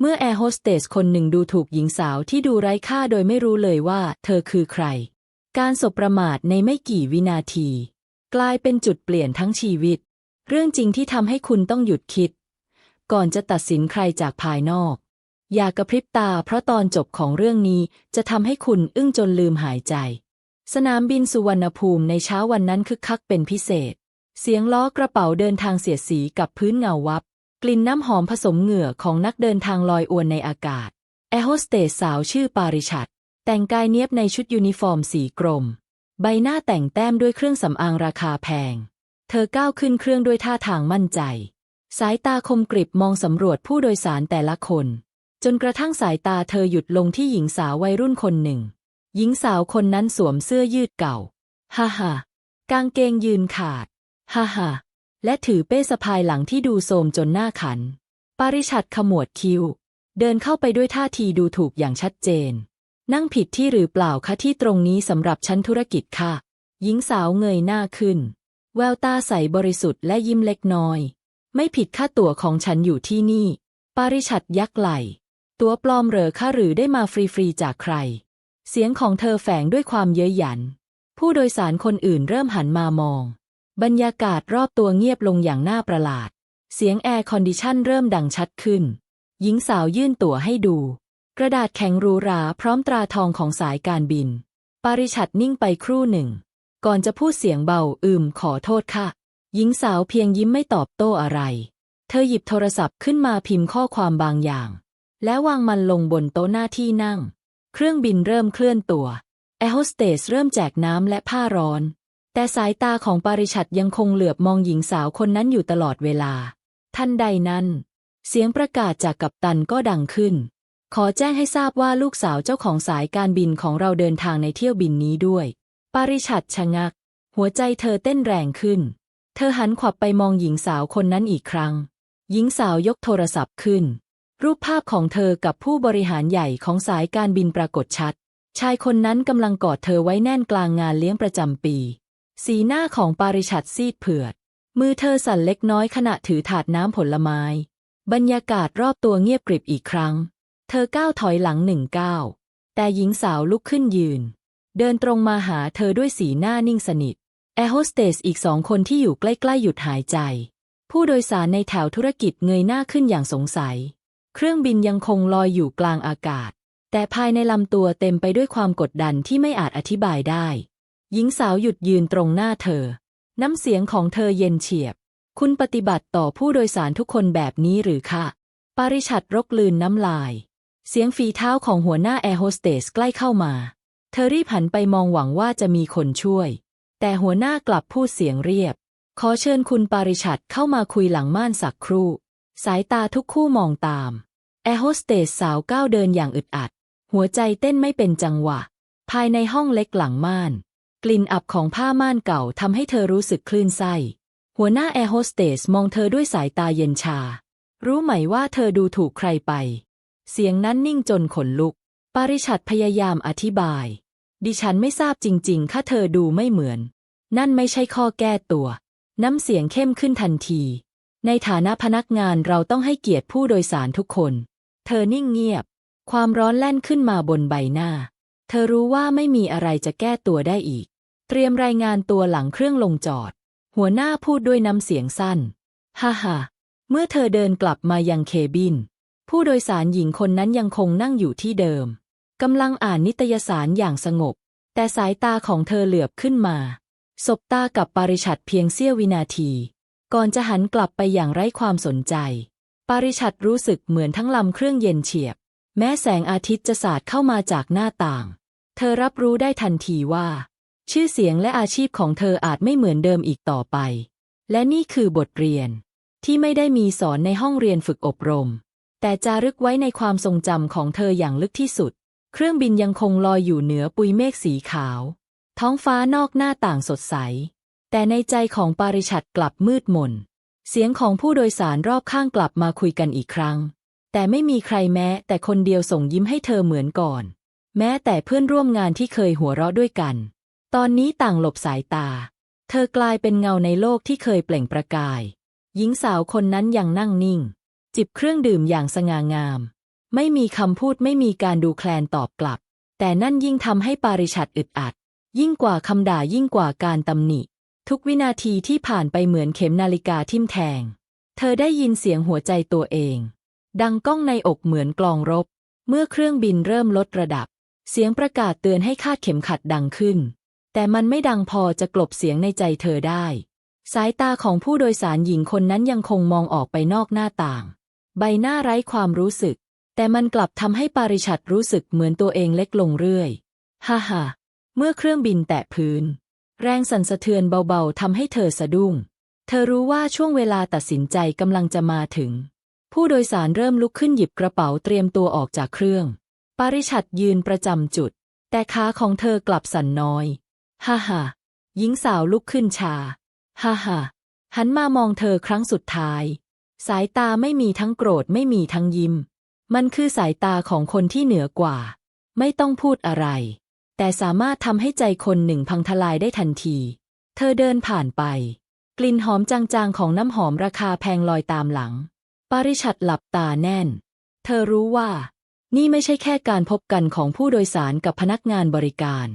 เมื่อแอร์โฮสเตสคนหนึ่งดูถูกหญิงสาวที่ดูไร้ค่าโดยไม่รู้เลยว่าเธอคือใคร การสบประมาทในไม่กี่วินาที กลายเป็นจุดเปลี่ยนทั้งชีวิต เรื่องจริงที่ทำให้คุณต้องหยุดคิด ก่อนจะตัดสินใครจากภายนอก อย่ากระพริบตาเพราะตอนจบของเรื่องนี้จะทำให้คุณอึ้งจนลืมหายใจ สนามบินสุวรรณภูมิในเช้าวันนั้นคึกคักเป็นพิเศษ เสียงล้อกระเป๋าเดินทางเสียดสีกับพื้นเงาวับ กลิ่นน้ำหอมผสมเหงื่อของนักเดินทางลอยอวนในอากาศ แอร์โฮสเตสสาวชื่อปาริชัด แต่งกายเนียบในชุดยูนิฟอร์มสีกรม ใบหน้าแต่งแต้มด้วยเครื่องสำอางราคาแพง เธอก้าวขึ้นเครื่องด้วยท่าทางมั่นใจ สายตาคมกริบมองสำรวจผู้โดยสารแต่ละคน จนกระทั่งสายตาเธอหยุดลงที่หญิงสาววัยรุ่นคนหนึ่ง หญิงสาวคนนั้นสวมเสื้อยืดเก่า ฮ่าฮ่ากางเกงยืนขาด ฮ่าฮ่า และถือเป้สะพายหลังที่ดูโทรมจนหน้าขัน ปาริชัดขมวดคิ้ว เดินเข้าไปด้วยท่าทีดูถูกอย่างชัดเจน นั่งผิดที่หรือเปล่าคะที่ตรงนี้สำหรับชั้นธุรกิจค่ะ หญิงสาวเงยหน้าขึ้น แววตาใสบริสุทธิ์และยิ้มเล็กน้อย ไม่ผิดค่าตั๋วของฉันอยู่ที่นี่ ปาริชัดยักไหลตั๋วปลอมเหรอคะหรือได้มาฟรีๆจากใคร เสียงของเธอแฝงด้วยความเย้ยหยัน ผู้โดยสารคนอื่นเริ่มหันมามอง บรรยากาศรอบตัวเงียบลงอย่างน่าประหลาด เสียงแอร์คอนดิชันเริ่มดังชัดขึ้น หญิงสาวยื่นตั๋วให้ดู กระดาษแข็งรูราพร้อมตราทองของสายการบิน ปาริชัดนิ่งไปครู่หนึ่ง ก่อนจะพูดเสียงเบาอืมขอโทษค่ะ หญิงสาวเพียงยิ้มไม่ตอบโต้อะไร เธอหยิบโทรศัพท์ขึ้นมาพิมพ์ข้อความบางอย่าง แล้ววางมันลงบนโต๊ะหน้าที่นั่ง เครื่องบินเริ่มเคลื่อนตัวแอร์โฮสเตสเริ่มแจกน้ำและผ้าร้อน แต่สายตาของปาริชัดยังคงเหลือบมองหญิงสาวคนนั้นอยู่ตลอดเวลาทันใดนั้น เสียงประกาศจากกัปตันก็ดังขึ้น ขอแจ้งให้ทราบว่าลูกสาวเจ้าของสายการบินของเราเดินทางในเที่ยวบินนี้ด้วย ปาริชัดชะงัก หัวใจเธอเต้นแรงขึ้น เธอหันขวับไปมองหญิงสาวคนนั้นอีกครั้ง หญิงสาวยกโทรศัพท์ขึ้น รูปภาพของเธอกับผู้บริหารใหญ่ของสายการบินปรากฏชัด ชายคนนั้นกำลังกอดเธอไว้แน่นกลางงานเลี้ยงประจำปี สีหน้าของปาริชัดซีดเผือด มือเธอสั่นเล็กน้อยขณะถือถาดน้ำผลไม้ บรรยากาศรอบตัวเงียบกริบอีกครั้ง เธอก้าวถอยหลังหนึ่งก้าว แต่หญิงสาวลุกขึ้นยืน เดินตรงมาหาเธอด้วยสีหน้านิ่งสนิท แอร์โฮสเตสอีกสองคนที่อยู่ใกล้ๆหยุดหายใจ ผู้โดยสารในแถวธุรกิจเงยหน้าขึ้นอย่างสงสัย เครื่องบินยังคงลอยอยู่กลางอากาศ แต่ภายในลำตัวเต็มไปด้วยความกดดันที่ไม่อาจอธิบายได้ หญิงสาวหยุดยืนตรงหน้าเธอ น้ำเสียงของเธอเย็นเฉียบ คุณปฏิบัติต่อผู้โดยสารทุกคนแบบนี้หรือคะปาริชัดรกลืนน้ำลาย เสียงฝีเท้าของหัวหน้าแอร์โฮสเตสใกล้เข้ามา เธอรีบหันไปมองหวังว่าจะมีคนช่วย แต่หัวหน้ากลับพูดเสียงเรียบ ขอเชิญคุณปาริชัดเข้ามาคุยหลังม่านสักครู่ สายตาทุกคู่มองตาม แอร์โฮสเตสสาวก้าวเดินอย่างอึดอัด หัวใจเต้นไม่เป็นจังหวะ ภายในห้องเล็กหลังม่าน ลิ่นอับของผ้าม่านเก่าทำให้เธอรู้สึกคลื่นไส้ หัวหน้าแอร์โฮสเตสมองเธอด้วยสายตาเย็นชา รู้ไหมว่าเธอดูถูกใครไป เสียงนั้นนิ่งจนขนลุก ปาริชัดพยายามอธิบาย ดิฉันไม่ทราบจริงๆ ค่ะเธอดูไม่เหมือน นั่นไม่ใช่ข้อแก้ตัว น้ำเสียงเข้มขึ้นทันที ในฐานะพนักงานเราต้องให้เกียรติผู้โดยสารทุกคน เธอนิ่งเงียบ ความร้อนแล่นขึ้นมาบนใบหน้า เธอรู้ว่าไม่มีอะไรจะแก้ตัวได้อีก เตรียมรายงานตัวหลังเครื่องลงจอด หัวหน้าพูดด้วยน้ำเสียงสั้น ฮ่าฮ่าเมื่อเธอเดินกลับมายังเคบิน ผู้โดยสารหญิงคนนั้นยังคงนั่งอยู่ที่เดิมกำลังอ่านนิตยสารอย่างสงบ แต่สายตาของเธอเหลือบขึ้นมา สบตากับปาริชัดเพียงเสี้ยววินาที ก่อนจะหันกลับไปอย่างไร้ความสนใจ ปาริชัดรู้สึกเหมือนทั้งลำเครื่องเย็นเฉียบ แม้แสงอาทิตย์จะสาดเข้ามาจากหน้าต่าง เธอรับรู้ได้ทันทีว่า ชื่อเสียงและอาชีพของเธออาจไม่เหมือนเดิมอีกต่อไป และนี่คือบทเรียน ที่ไม่ได้มีสอนในห้องเรียนฝึกอบรม แต่จารึกไว้ในความทรงจำของเธออย่างลึกที่สุด เครื่องบินยังคงลอยอยู่เหนือปุยเมฆสีขาว ท้องฟ้านอกหน้าต่างสดใส แต่ในใจของปาริชัดกลับมืดมน เสียงของผู้โดยสารรอบข้างกลับมาคุยกันอีกครั้ง แต่ไม่มีใครแม้ แต่คนเดียวส่งยิ้มให้เธอเหมือนก่อน แม้แต่เพื่อนร่วมงานที่เคยหัวเราะด้วยกัน ตอนนี้ต่างหลบสายตา เธอกลายเป็นเงาในโลกที่เคยเปล่งประกาย หญิงสาวคนนั้นยังนั่งนิ่ง จิบเครื่องดื่มอย่างสง่างาม ไม่มีคำพูดไม่มีการดูแคลนตอบกลับ แต่นั่นยิ่งทำให้ปาริชัดอึดอัด ยิ่งกว่าคำด่ายิ่งกว่าการตำหนิ ทุกวินาทีที่ผ่านไปเหมือนเข็มนาฬิกาทิ่มแทง เธอได้ยินเสียงหัวใจตัวเอง ดังก้องในอกเหมือนกลองรบ เมื่อเครื่องบินเริ่มลดระดับ เสียงประกาศเตือนให้คาดเข็มขัดดังขึ้น แต่มันไม่ดังพอจะกลบเสียงในใจเธอได้ สายตาของผู้โดยสารหญิงคนนั้นยังคงมองออกไปนอกหน้าต่าง ใบหน้าไร้ความรู้สึก แต่มันกลับทำให้ปาริชัดรู้สึกเหมือนตัวเองเล็กลงเรื่อยฮ่าฮ่าเมื่อเครื่องบินแตะพื้น แรงสั่นสะเทือนเบาๆทำให้เธอสะดุ้ง เธอรู้ว่าช่วงเวลาตัดสินใจกำลังจะมาถึง ผู้โดยสารเริ่มลุกขึ้นหยิบกระเป๋าเตรียมตัวออกจากเครื่อง ปาริชัดยืนประจำจุด แต่ขาของเธอกลับสั่นน้อย ฮ่าฮ่าหญิงสาวลุกขึ้นชา ฮ่าฮ่าหันมามองเธอครั้งสุดท้าย สายตาไม่มีทั้งโกรธไม่มีทั้งยิ้ม มันคือสายตาของคนที่เหนือกว่า ไม่ต้องพูดอะไร แต่สามารถทำให้ใจคนหนึ่งพังทลายได้ทันที เธอเดินผ่านไป กลิ่นหอมจางๆของน้ำหอมราคาแพงลอยตามหลัง ปาริชัดหลับตาแน่น เธอรู้ว่า นี่ไม่ใช่แค่การพบกันของผู้โดยสารกับพนักงานบริการ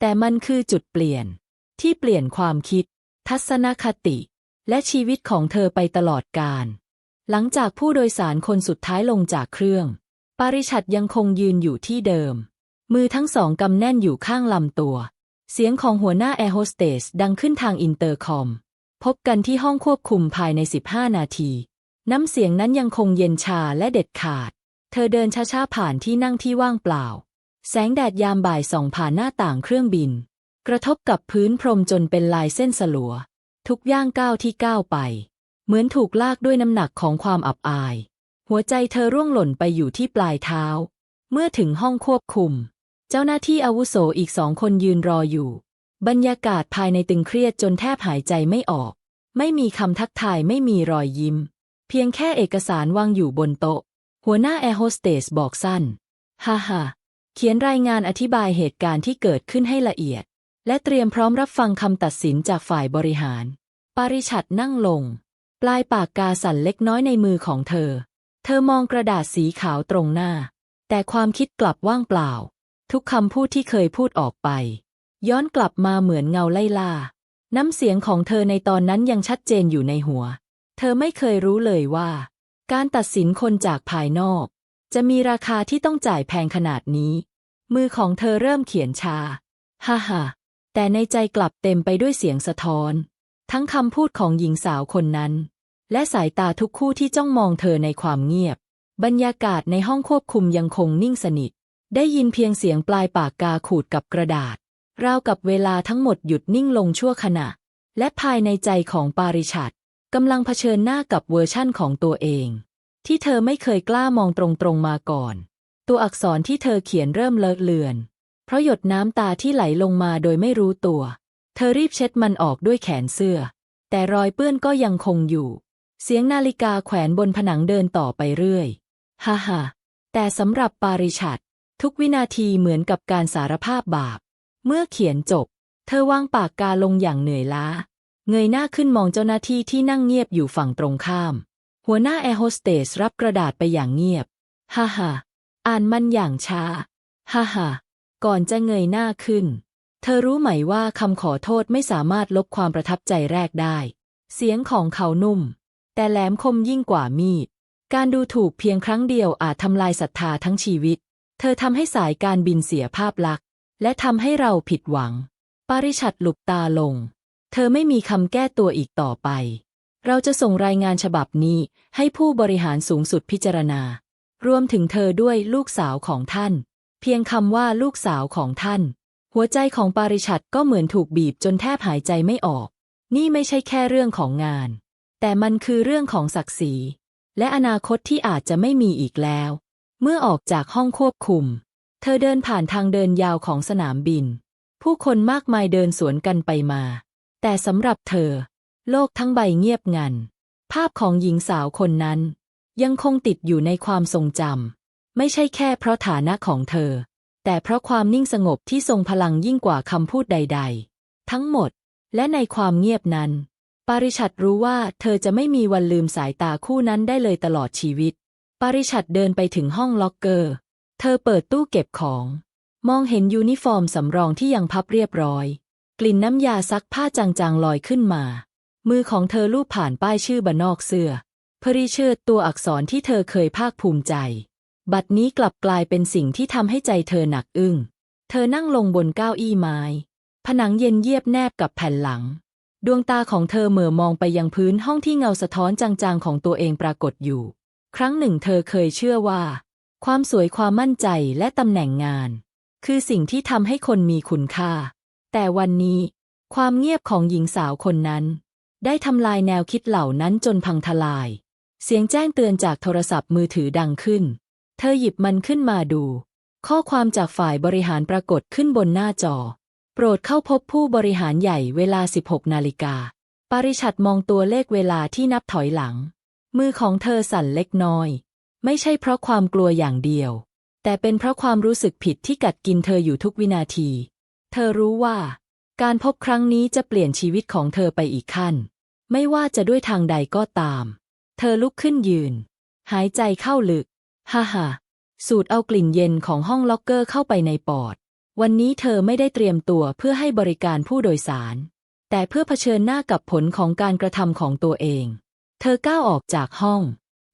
แต่มันคือจุดเปลี่ยน ที่เปลี่ยนความคิด ทัศนคติ และชีวิตของเธอไปตลอดกาลหลังจากผู้โดยสารคนสุดท้ายลงจากเครื่อง ปริชัดยังคงยืนอยู่ที่เดิม มือทั้งสองกำแน่นอยู่ข้างลำตัว เสียงของหัวหน้าแอร์โฮสเตสดังขึ้นทางอินเตอร์คอม พบกันที่ห้องควบคุมภายใน 15 นาที น้ำเสียงนั้นยังคงเย็นชาและเด็ดขาด เธอเดินช้าๆผ่านที่นั่งที่ว่างเปล่า แสงแดดยามบ่ายส่องผ่านหน้าต่างเครื่องบิน กระทบกับพื้นพรมจนเป็นลายเส้นสลัว ทุกย่างก้าวที่ก้าวไป เหมือนถูกลากด้วยน้ำหนักของความอับอาย หัวใจเธอร่วงหล่นไปอยู่ที่ปลายเท้า เมื่อถึงห้องควบคุม เจ้าหน้าที่อาวุโสอีกสองคนยืนรออยู่ บรรยากาศภายในตึงเครียดจนแทบหายใจไม่ออก ไม่มีคำทักทายไม่มีรอยยิ้ม เพียงแค่เอกสารวางอยู่บนโต๊ะ หัวหน้าแอร์โฮสเตสบอกสั้น ฮ่าฮ่า เขียนรายงานอธิบายเหตุการณ์ที่เกิดขึ้นให้ละเอียด และเตรียมพร้อมรับฟังคำตัดสินจากฝ่ายบริหาร ปาริชัดนั่งลง ปลายปากกาสั่นเล็กน้อยในมือของเธอ เธอมองกระดาษสีขาวตรงหน้า แต่ความคิดกลับว่างเปล่า ทุกคำพูดที่เคยพูดออกไป ย้อนกลับมาเหมือนเงาไล่ล่า น้ำเสียงของเธอในตอนนั้นยังชัดเจนอยู่ในหัว เธอไม่เคยรู้เลยว่า การตัดสินคนจากภายนอก จะมีราคาที่ต้องจ่ายแพงขนาดนี้ มือของเธอเริ่มเขียนชา ฮ่าฮ่าแต่ในใจกลับเต็มไปด้วยเสียงสะท้อน ทั้งคำพูดของหญิงสาวคนนั้น และสายตาทุกคู่ที่จ้องมองเธอในความเงียบ บรรยากาศในห้องควบคุมยังคงนิ่งสนิท ได้ยินเพียงเสียงปลายปากกาขูดกับกระดาษ ราวกับเวลาทั้งหมดหยุดนิ่งลงชั่วขณะ และภายในใจของปาริชัดกำลังเผชิญหน้ากับเวอร์ชั่นของตัวเอง ที่เธอไม่เคยกล้ามองตรงๆมาก่อน ตัวอักษรที่เธอเขียนเริ่มเลอะเลือน เพราะหยดน้ำตาที่ไหลลงมาโดยไม่รู้ตัว เธอรีบเช็ดมันออกด้วยแขนเสื้อ แต่รอยเปื้อนก็ยังคงอยู่ เสียงนาฬิกาแขวนบนผนังเดินต่อไปเรื่อย ฮ่าฮ่าแต่สำหรับปาริชัดทุกวินาทีเหมือนกับการสารภาพบาป เมื่อเขียนจบ เธอวางปากกาลงอย่างเหนื่อยล้า เงยหน้าขึ้นมองเจ้าหน้าที่ที่นั่งเงียบอยู่ฝั่งตรงข้าม หัวหน้าแอร์โฮสเตสรับกระดาษไปอย่างเงียบ ฮ่าฮ่าอ่านมันอย่างช้า ฮ่าฮ่าก่อนจะเงยหน้าขึ้น เธอรู้ไหมว่าคำขอโทษไม่สามารถลบความประทับใจแรกได้ เสียงของเขานุ่ม แต่แหลมคมยิ่งกว่ามีด การดูถูกเพียงครั้งเดียวอาจทำลายศรัทธาทั้งชีวิต เธอทำให้สายการบินเสียภาพลักษณ์ และทำให้เราผิดหวัง ปาริชัดหลุบตาลง เธอไม่มีคำแก้ตัวอีกต่อไป เราจะส่งรายงานฉบับนี้ให้ผู้บริหารสูงสุดพิจารณา รวมถึงเธอด้วยลูกสาวของท่าน เพียงคำว่าลูกสาวของท่าน หัวใจของปาริชัดก็เหมือนถูกบีบจนแทบหายใจไม่ออก นี่ไม่ใช่แค่เรื่องของงาน แต่มันคือเรื่องของศักดิ์ศรี และอนาคตที่อาจจะไม่มีอีกแล้ว เมื่อออกจากห้องควบคุม เธอเดินผ่านทางเดินยาวของสนามบิน ผู้คนมากมายเดินสวนกันไปมา แต่สำหรับเธอ โลกทั้งใบเงียบงัน ภาพของหญิงสาวคนนั้น ยังคงติดอยู่ในความทรงจำ ไม่ใช่แค่เพราะฐานะของเธอ แต่เพราะความนิ่งสงบที่ทรงพลังยิ่งกว่าคำพูดใด ๆ ทั้งหมด และในความเงียบนั้น ปาริชัดรู้ว่าเธอจะไม่มีวันลืมสายตาคู่นั้นได้เลยตลอดชีวิต ปาริชัดเดินไปถึงห้องล็อกเกอร์ เธอเปิดตู้เก็บของ มองเห็นยูนิฟอร์มสำรองที่ยังพับเรียบร้อย กลิ่นน้ำยาซักผ้าจางๆลอยขึ้นมา มือของเธอลูบผ่านป้ายชื่อบนนอกเสื้อพรีเชิดตัวอักษรที่เธอเคยภาคภูมิใจ บัดนี้กลับกลายเป็นสิ่งที่ทำให้ใจเธอหนักอึ้ง เธอนั่งลงบนเก้าอี้ไม้ ผนังเย็นเยียบแนบกับแผ่นหลัง ดวงตาของเธอเหม่อมองไปยังพื้นห้องที่เงาสะท้อนจางๆของตัวเองปรากฏอยู่ ครั้งหนึ่งเธอเคยเชื่อว่า ความสวยความมั่นใจและตำแหน่งงาน คือสิ่งที่ทำให้คนมีคุณค่า แต่วันนี้ ความเงียบของหญิงสาวคนนั้น ได้ทำลายแนวคิดเหล่านั้นจนพังทลาย เสียงแจ้งเตือนจากโทรศัพท์มือถือดังขึ้น เธอหยิบมันขึ้นมาดู ข้อความจากฝ่ายบริหารปรากฏขึ้นบนหน้าจอ โปรดเข้าพบผู้บริหารใหญ่เวลา 16 นาฬิกา ปริชัดมองตัวเลขเวลาที่นับถอยหลัง มือของเธอสั่นเล็กน้อย ไม่ใช่เพราะความกลัวอย่างเดียว แต่เป็นเพราะความรู้สึกผิดที่กัดกินเธออยู่ทุกวินาที เธอรู้ว่า การพบครั้งนี้จะเปลี่ยนชีวิตของเธอไปอีกขั้น ไม่ว่าจะด้วยทางใดก็ตาม เธอลุกขึ้นยืน หายใจเข้าลึก ฮ่าฮ่าสูดเอากลิ่นเย็นของห้องล็อกเกอร์เข้าไปในปอด วันนี้เธอไม่ได้เตรียมตัวเพื่อให้บริการผู้โดยสาร แต่เพื่อเผชิญหน้ากับผลของการกระทำของตัวเอง เธอก้าวออกจากห้อง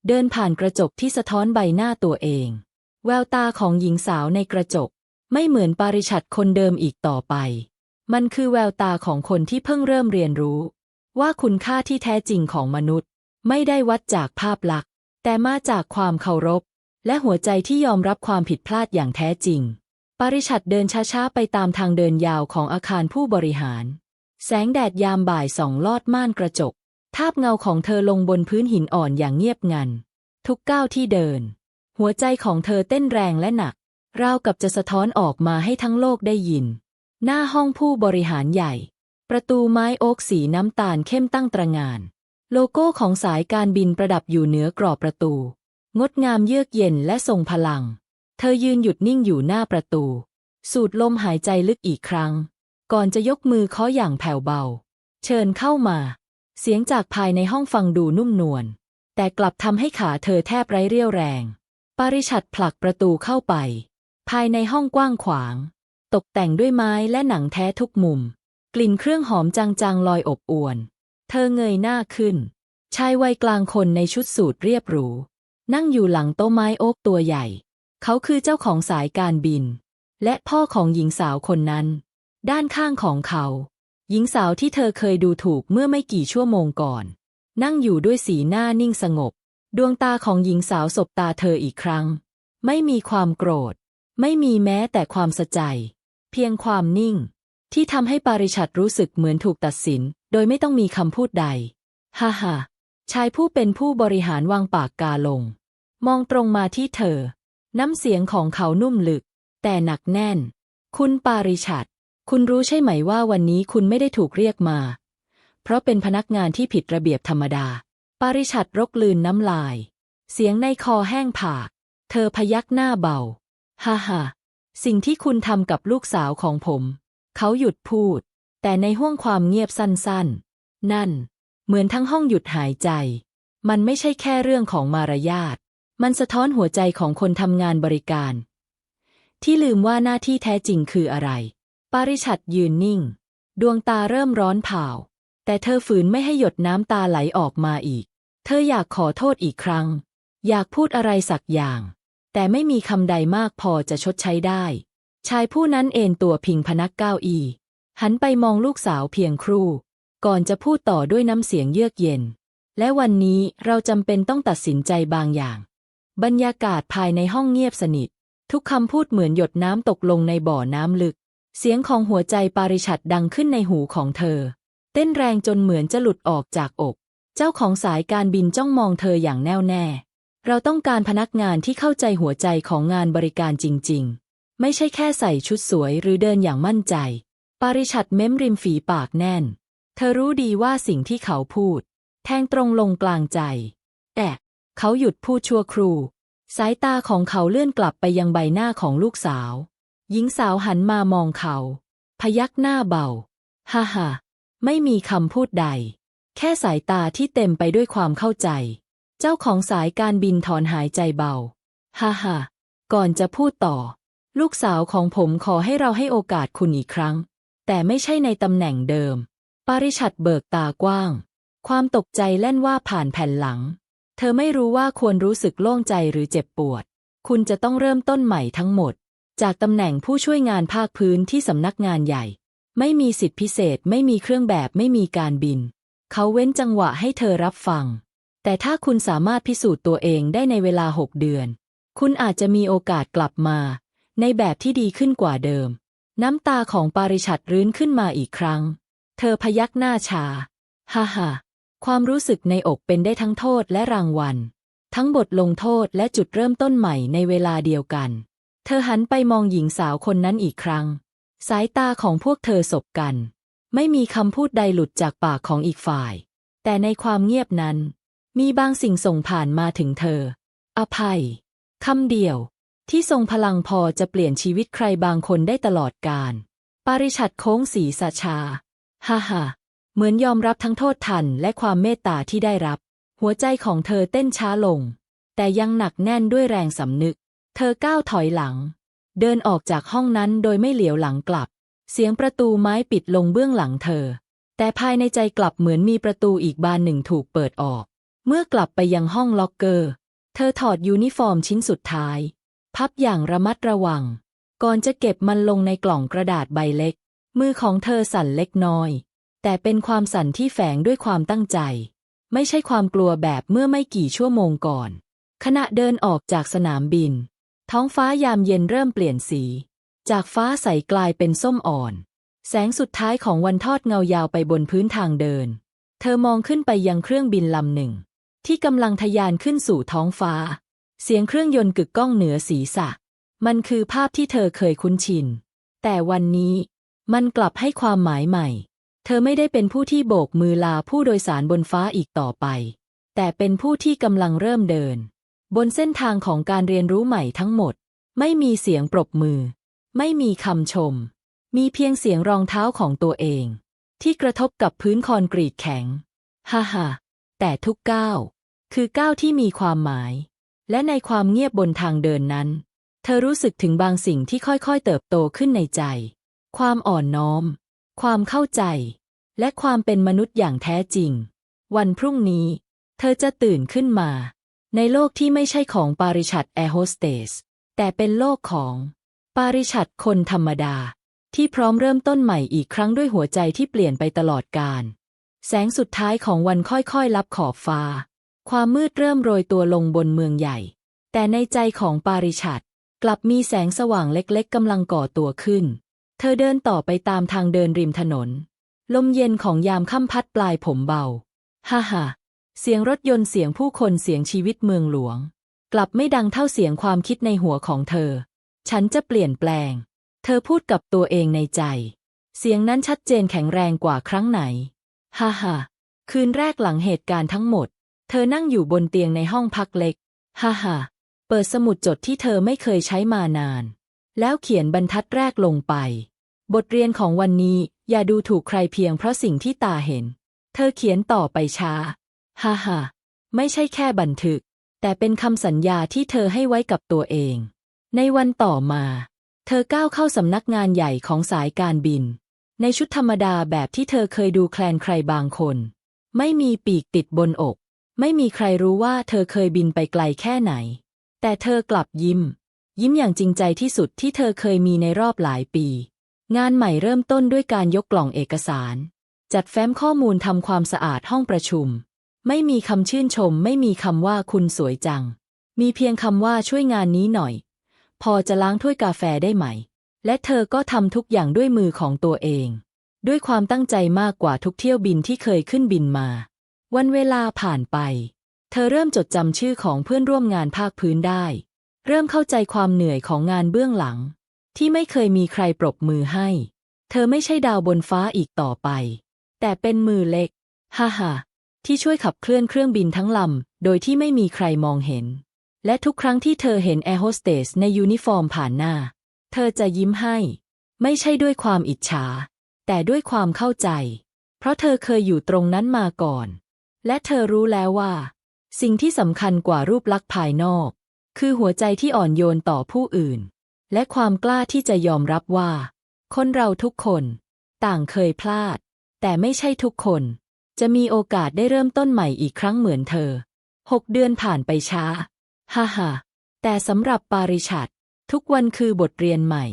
เดินผ่านกระจกที่สะท้อนใบหน้าตัวเอง แววตาของหญิงสาวในกระจก ไม่เหมือนปาริชัดคนเดิมอีกต่อไป มันคือแววตาของคนที่เพิ่งเริ่มเรียนรู้ ว่าคุณค่าที่แท้จริงของมนุษย์ ไม่ได้วัดจากภาพลักษณ์ แต่มาจากความเคารพ และหัวใจที่ยอมรับความผิดพลาดอย่างแท้จริง ปริชัดเดินช้าๆไปตามทางเดินยาวของอาคารผู้บริหาร แสงแดดยามบ่ายส่องลอดม่านกระจก ทาบเงาของเธอลงบนพื้นหินอ่อนอย่างเงียบงัน ทุกก้าวที่เดิน หัวใจของเธอเต้นแรงและหนัก ราวกับจะสะท้อนออกมาให้ทั้งโลกได้ยิน หน้าห้องผู้บริหารใหญ่ ประตูไม้โอ๊กสีน้ำตาลเข้มตั้งตระหงาน โลโก้ของสายการบินประดับอยู่เหนือกรอบประตู งดงามเยือกเย็นและทรงพลัง เธอยืนหยุดนิ่งอยู่หน้าประตู สูดลมหายใจลึกอีกครั้ง ก่อนจะยกมือเคาะอย่างแผ่วเบา เชิญเข้ามา เสียงจากภายในห้องฟังดูนุ่มนวลแต่กลับทำให้ขาเธอแทบไร้เรี่ยวแรง ปาริชัดผลักประตูเข้าไป ภายในห้องกว้างขวาง ตกแต่งด้วยไม้และหนังแท้ทุกมุม กลิ่นเครื่องหอมจางๆลอยอบอวน เธอเงยหน้าขึ้น ชายวัยกลางคนในชุดสูทเรียบหรู นั่งอยู่หลังโต๊ะไม้โอ๊กตัวใหญ่ เขาคือเจ้าของสายการบิน และพ่อของหญิงสาวคนนั้น ด้านข้างของเขา หญิงสาวที่เธอเคยดูถูกเมื่อไม่กี่ชั่วโมงก่อน นั่งอยู่ด้วยสีหน้านิ่งสงบ ดวงตาของหญิงสาวสบตาเธออีกครั้ง ไม่มีความโกรธ ไม่มีแม้แต่ความสะใจ เพียงความนิ่ง ที่ทำให้ปาริชัดรู้สึกเหมือนถูกตัดสิน โดยไม่ต้องมีคำพูดใด ฮ่าฮ่าชายผู้เป็นผู้บริหารวางปากกาลง มองตรงมาที่เธอ น้ำเสียงของเขานุ่มลึก แต่หนักแน่น คุณปาริชัด คุณรู้ใช่ไหมว่าวันนี้คุณไม่ได้ถูกเรียกมา เพราะเป็นพนักงานที่ผิดระเบียบธรรมดา ปาริชัดรกลืนน้ำลาย เสียงในคอแห้งผาก เธอพยักหน้าเบา ฮ่าฮ่าสิ่งที่คุณทำกับลูกสาวของผม เขาหยุดพูด แต่ในห้วงความเงียบสั้นๆ นั่น เหมือนทั้งห้องหยุดหายใจ มันไม่ใช่แค่เรื่องของมารยาท มันสะท้อนหัวใจของคนทำงานบริการ ที่ลืมว่าหน้าที่แท้จริงคืออะไร ปาริชัดยืนนิ่ง ดวงตาเริ่มร้อนเผาแต่เธอฝืนไม่ให้หยดน้ำตาไหลออกมาอีก เธออยากขอโทษอีกครั้ง อยากพูดอะไรสักอย่าง แต่ไม่มีคำใดมากพอจะชดใช้ได้ ชายผู้นั้นเอนตัวพิงพนักเก้าอี้หันไปมองลูกสาวเพียงครู่ ก่อนจะพูดต่อด้วยน้ำเสียงเยือกเย็น และวันนี้เราจำเป็นต้องตัดสินใจบางอย่าง บรรยากาศภายในห้องเงียบสนิท ทุกคำพูดเหมือนหยดน้ำตกลงในบ่อน้ำลึก เสียงของหัวใจปาริชัดดังขึ้นในหูของเธอ เต้นแรงจนเหมือนจะหลุดออกจากอก เจ้าของสายการบินจ้องมองเธออย่างแน่วแน่ เราต้องการพนักงานที่เข้าใจหัวใจของงานบริการจริง ๆ ไม่ใช่แค่ใส่ชุดสวยหรือเดินอย่างมั่นใจ ปาริชัดเม้มริมฝีปากแน่น เธอรู้ดีว่าสิ่งที่เขาพูด แทงตรงลงกลางใจ แต่เขาหยุดพูดชั่วครู่สายตาของเขาเลื่อนกลับไปยังใบหน้าของลูกสาว หญิงสาวหันมามองเขา พยักหน้าเบา ฮ่าฮ่าไม่มีคำพูดใด แค่สายตาที่เต็มไปด้วยความเข้าใจ เจ้าของสายการบินถอนหายใจเบา ฮ่าฮ่าก่อนจะพูดต่อ ลูกสาวของผมขอให้เราให้โอกาสคุณอีกครั้ง แต่ไม่ใช่ในตำแหน่งเดิม ปาริชัดเบิกตากว้าง ความตกใจแล่นว่าผ่านแผ่นหลัง เธอไม่รู้ว่าควรรู้สึกโล่งใจหรือเจ็บปวด คุณจะต้องเริ่มต้นใหม่ทั้งหมด จากตำแหน่งผู้ช่วยงานภาคพื้นที่สำนักงานใหญ่ ไม่มีสิทธิพิเศษ ไม่มีเครื่องแบบ ไม่มีการบิน เขาเว้นจังหวะให้เธอรับฟัง แต่ถ้าคุณสามารถพิสูจน์ตัวเองได้ในเวลาหกเดือน คุณอาจจะมีโอกาสกลับมา ในแบบที่ดีขึ้นกว่าเดิม น้ำตาของปาริชัดรื้นขึ้นมาอีกครั้ง เธอพยักหน้าชา ฮ่าฮ่าความรู้สึกในอกเป็นได้ทั้งโทษและรางวัล ทั้งบทลงโทษและจุดเริ่มต้นใหม่ในเวลาเดียวกัน เธอหันไปมองหญิงสาวคนนั้นอีกครั้ง สายตาของพวกเธอสบกัน ไม่มีคำพูดใดหลุดจากปากของอีกฝ่าย แต่ในความเงียบนั้น มีบางสิ่งส่งผ่านมาถึงเธอ อภัย คำเดียว ที่ทรงพลังพอจะเปลี่ยนชีวิตใครบางคนได้ตลอดกาล ปาริชัดโค้งสีสาชา ฮ่าฮ่าเหมือนยอมรับทั้งโทษทันและความเมตตาที่ได้รับ หัวใจของเธอเต้นช้าลง แต่ยังหนักแน่นด้วยแรงสำนึก เธอก้าวถอยหลัง เดินออกจากห้องนั้นโดยไม่เหลียวหลังกลับ เสียงประตูไม้ปิดลงเบื้องหลังเธอ แต่ภายในใจกลับเหมือนมีประตูอีกบานหนึ่งถูกเปิดออก เมื่อกลับไปยังห้องล็อกเกอร์ เธอถอดยูนิฟอร์มชิ้นสุดท้าย พับอย่างระมัดระวัง ก่อนจะเก็บมันลงในกล่องกระดาษใบเล็ก มือของเธอสั่นเล็กน้อย แต่เป็นความสั่นที่แฝงด้วยความตั้งใจ ไม่ใช่ความกลัวแบบเมื่อไม่กี่ชั่วโมงก่อน ขณะเดินออกจากสนามบิน ท้องฟ้ายามเย็นเริ่มเปลี่ยนสี จากฟ้าใสกลายเป็นส้มอ่อน แสงสุดท้ายของวันทอดเงายาวไปบนพื้นทางเดิน เธอมองขึ้นไปยังเครื่องบินลำหนึ่ง ที่กำลังทะยานขึ้นสู่ท้องฟ้า เสียงเครื่องยนต์กึกก้องเหนือศีรษะ มันคือภาพที่เธอเคยคุ้นชิน แต่วันนี้มันกลับให้ความหมายใหม่ เธอไม่ได้เป็นผู้ที่โบกมือลาผู้โดยสารบนฟ้าอีกต่อไป แต่เป็นผู้ที่กำลังเริ่มเดิน บนเส้นทางของการเรียนรู้ใหม่ทั้งหมด ไม่มีเสียงปรบมือ ไม่มีคำชม มีเพียงเสียงรองเท้าของตัวเอง ที่กระทบกับพื้นคอนกรีตแข็ง ฮ่าฮ่าแต่ทุกก้าวคือก้าวที่มีความหมาย และในความเงียบบนทางเดินนั้น เธอรู้สึกถึงบางสิ่งที่ค่อยๆเติบโตขึ้นในใจ ความอ่อนน้อม ความเข้าใจ และความเป็นมนุษย์อย่างแท้จริง วันพรุ่งนี้ เธอจะตื่นขึ้นมา ในโลกที่ไม่ใช่ของปาริชัดแอร์โฮสเตสแต่เป็นโลกของปาริชัดคนธรรมดา ที่พร้อมเริ่มต้นใหม่อีกครั้งด้วยหัวใจที่เปลี่ยนไปตลอดกาลแสงสุดท้ายของวันค่อยๆลับขอบฟ้า ความมืดเริ่มโรยตัวลงบนเมืองใหญ่ แต่ในใจของปาริชัดกลับมีแสงสว่างเล็กๆกำลังก่อตัวขึ้น เธอเดินต่อไปตามทางเดินริมถนน ลมเย็นของยามค่ำพัดปลายผมเบา ฮ่าฮ่าเสียงรถยนต์เสียงผู้คนเสียงชีวิตเมืองหลวง กลับไม่ดังเท่าเสียงความคิดในหัวของเธอ ฉันจะเปลี่ยนแปลง เธอพูดกับตัวเองในใจ เสียงนั้นชัดเจนแข็งแรงกว่าครั้งไหน ฮ่าฮ่าคืนแรกหลังเหตุการณ์ทั้งหมด เธอนั่งอยู่บนเตียงในห้องพักเล็ก ฮ่าฮ่าเปิดสมุดจดที่เธอไม่เคยใช้มานาน แล้วเขียนบรรทัดแรกลงไป บทเรียนของวันนี้อย่าดูถูกใครเพียงเพราะสิ่งที่ตาเห็น เธอเขียนต่อไปช้า ฮ่าฮ่าไม่ใช่แค่บันทึก แต่เป็นคำสัญญาที่เธอให้ไว้กับตัวเอง ในวันต่อมา เธอก้าวเข้าสำนักงานใหญ่ของสายการบิน ในชุดธรรมดาแบบที่เธอเคยดูแคลนใครบางคน ไม่มีปีกติดบนอก ไม่มีใครรู้ว่าเธอเคยบินไปไกลแค่ไหน แต่เธอกลับยิ้ม ยิ้มอย่างจริงใจที่สุดที่เธอเคยมีในรอบหลายปี งานใหม่เริ่มต้นด้วยการยกกล่องเอกสาร จัดแฟ้มข้อมูลทำความสะอาดห้องประชุม ไม่มีคำชื่นชม ไม่มีคำว่าคุณสวยจัง มีเพียงคำว่าช่วยงานนี้หน่อย พอจะล้างถ้วยกาแฟได้ไหม และเธอก็ทำทุกอย่างด้วยมือของตัวเอง ด้วยความตั้งใจมากกว่าทุกเที่ยวบินที่เคยขึ้นบินมา วันเวลาผ่านไป เธอเริ่มจดจำชื่อของเพื่อนร่วมงานภาคพื้นได้ เริ่มเข้าใจความเหนื่อยของงานเบื้องหลัง ที่ไม่เคยมีใครปรบมือให้ เธอไม่ใช่ดาวบนฟ้าอีกต่อไป แต่เป็นมือเล็ก ฮ่าฮ่าที่ช่วยขับเคลื่อนเครื่องบินทั้งลำ โดยที่ไม่มีใครมองเห็น และทุกครั้งที่เธอเห็นแอร์โฮสเตสในยูนิฟอร์มผ่านหน้า เธอจะยิ้มให้ ไม่ใช่ด้วยความอิจฉา แต่ด้วยความเข้าใจ เพราะเธอเคยอยู่ตรงนั้นมาก่อน และเธอรู้แล้วว่า สิ่งที่สำคัญกว่ารูปลักษณ์ภายนอก คือหัวใจที่อ่อนโยนต่อผู้อื่น และความกล้าที่จะยอมรับว่า คนเราทุกคน ต่างเคยพลาด แต่ไม่ใช่ทุกคน จะมีโอกาสได้เริ่มต้นใหม่อีกครั้งเหมือนเธอหกเดือนผ่านไปช้า ฮ่าฮ่าแต่สำหรับปาริชัดทุกวันคือบทเรียนใหม่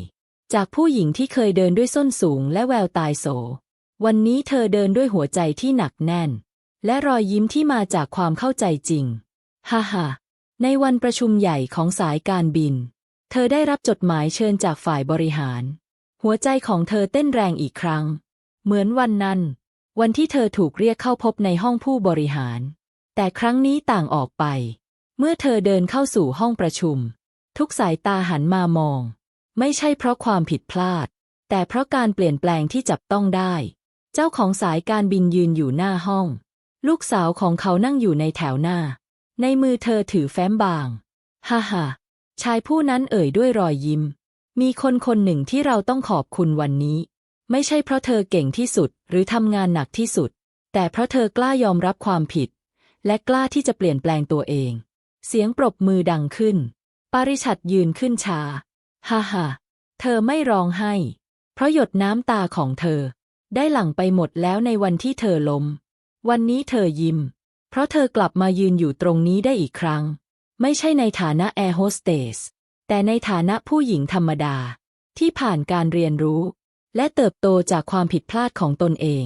จากผู้หญิงที่เคยเดินด้วยส้นสูงและแววตายโส วันนี้เธอเดินด้วยหัวใจที่หนักแน่น และรอยยิ้มที่มาจากความเข้าใจจริง ฮ่าฮ่าในวันประชุมใหญ่ของสายการบิน เธอได้รับจดหมายเชิญจากฝ่ายบริหาร หัวใจของเธอเต้นแรงอีกครั้ง เหมือนวันนั้น วันที่เธอถูกเรียกเข้าพบในห้องผู้บริหาร แต่ครั้งนี้ต่างออกไป เมื่อเธอเดินเข้าสู่ห้องประชุม ทุกสายตาหันมามอง ไม่ใช่เพราะความผิดพลาด แต่เพราะการเปลี่ยนแปลงที่จับต้องได้ เจ้าของสายการบินยืนอยู่หน้าห้อง ลูกสาวของเขานั่งอยู่ในแถวหน้า ในมือเธอถือแฟ้มบาง ฮ่าฮ่าชายผู้นั้นเอ่ยด้วยรอยยิ้ม มีคนคนหนึ่งที่เราต้องขอบคุณวันนี้ ไม่ใช่เพราะเธอเก่งที่สุดหรือทำงานหนักที่สุด แต่เพราะเธอกล้ายอมรับความผิด และกล้าที่จะเปลี่ยนแปลงตัวเอง เสียงปรบมือดังขึ้น ปาริชัดยืนขึ้นช้าฮ่าฮ่าเธอไม่ร้องไห้ เพราะหยดน้ำตาของเธอ ได้หลั่งไปหมดแล้วในวันที่เธอล้ม วันนี้เธอยิ้ม เพราะเธอกลับมายืนอยู่ตรงนี้ได้อีกครั้ง ไม่ใช่ในฐานะแอร์โฮสเตสแต่ในฐานะผู้หญิงธรรมดา ที่ผ่านการเรียนรู้ และเติบโตจากความผิดพลาดของตนเอง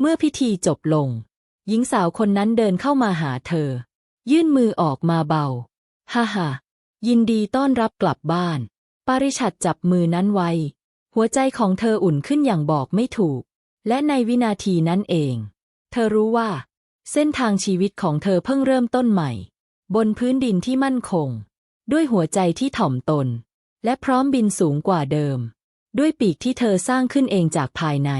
เมื่อพิธีจบลง หญิงสาวคนนั้นเดินเข้ามาหาเธอ ยื่นมือออกมาเบา ฮ่าฮ่ายินดีต้อนรับกลับบ้านปาริชัดจับมือนั้นไว้ หัวใจของเธออุ่นขึ้นอย่างบอกไม่ถูก และในวินาทีนั้นเอง เธอรู้ว่า เส้นทางชีวิตของเธอเพิ่งเริ่มต้นใหม่ บนพื้นดินที่มั่นคง ด้วยหัวใจที่ถ่อมตน และพร้อมบินสูงกว่าเดิม ด้วยปีกที่เธอสร้างขึ้นเองจากภายใน